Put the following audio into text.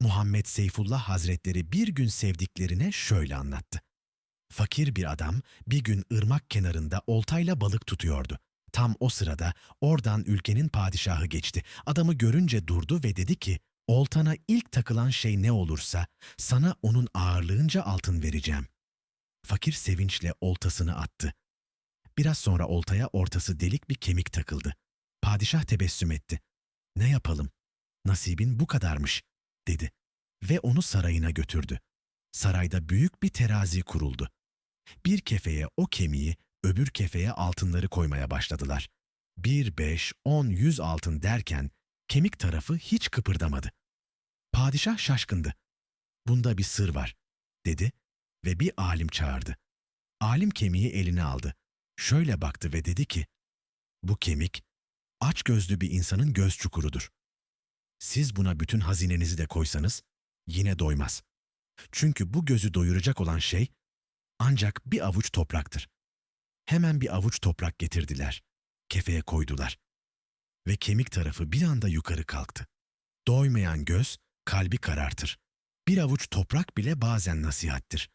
Muhammed Seyfullah Hazretleri bir gün sevdiklerine şöyle anlattı. Fakir bir adam bir gün ırmak kenarında oltayla balık tutuyordu. Tam o sırada oradan ülkenin padişahı geçti. Adamı görünce durdu ve dedi ki, oltana ilk takılan şey ne olursa sana onun ağırlığınca altın vereceğim. Fakir sevinçle oltasını attı. Biraz sonra oltaya ortası delik bir kemik takıldı. Padişah tebessüm etti. Ne yapalım? Nasibin bu kadarmış, dedi. Ve onu sarayına götürdü. Sarayda büyük bir terazi kuruldu. Bir kefeye o kemiği, öbür kefeye altınları koymaya başladılar. Bir, beş, on, yüz altın derken kemik tarafı hiç kıpırdamadı. Padişah şaşkındı. Bunda bir sır var, dedi ve bir alim çağırdı. Alim kemiği eline aldı. Şöyle baktı ve dedi ki, bu kemik, aç gözlü bir insanın göz çukurudur. Siz buna bütün hazinenizi de koysanız, yine doymaz. Çünkü bu gözü doyuracak olan şey, ancak bir avuç topraktır. Hemen bir avuç toprak getirdiler. Kefeye koydular. Ve kemik tarafı bir anda yukarı kalktı. Doymayan göz, kalbi karartır. Bir avuç toprak bile bazen nasihattir.